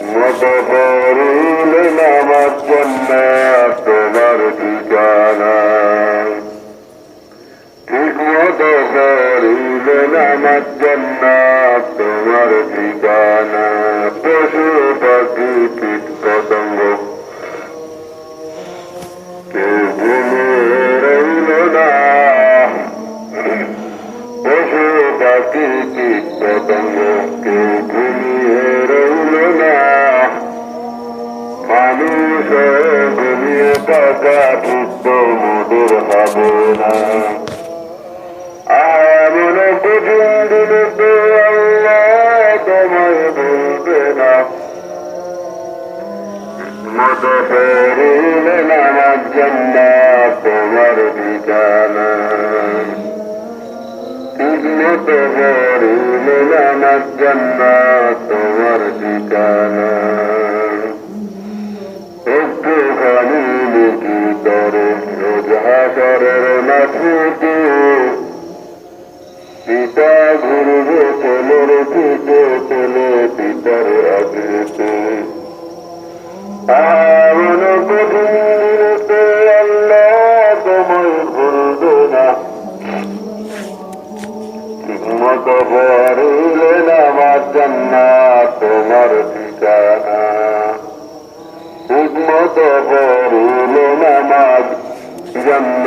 মুতফরিন আমার জান্নাত তোমার ঠিকানা ঠিক মুতফরিন আমার জান্নাত তোমার ঠিকানা পশু পাখি কীট পতঙ্গ কেউ ঘুমে মানুষ ঘুমিয়ে থাকা ঠিক তো মোদের হবে না এমন কঠিন দিনে তো আল্লাহ তোমায় বলবে না মত ফেরিলে নামাজ জান্নাত তোমার ঠিকানা ঠিক মতো ফেরিলে নামাজ জান্নাত তোমার ঠিকানা হাসরের মাঠুতে পিতা ঘুরবে ছেলের পিঠে ছেলে পিতার আগেতে এমন কঠিন দিনেতে আল্লাহ তোমায় ভুলবে না। ঠিকমতো পড়িলে নামাজ জান্নাত, তোমার ঠিকানা। ঠিকমতো পড়িলে জান্নাত। তোমার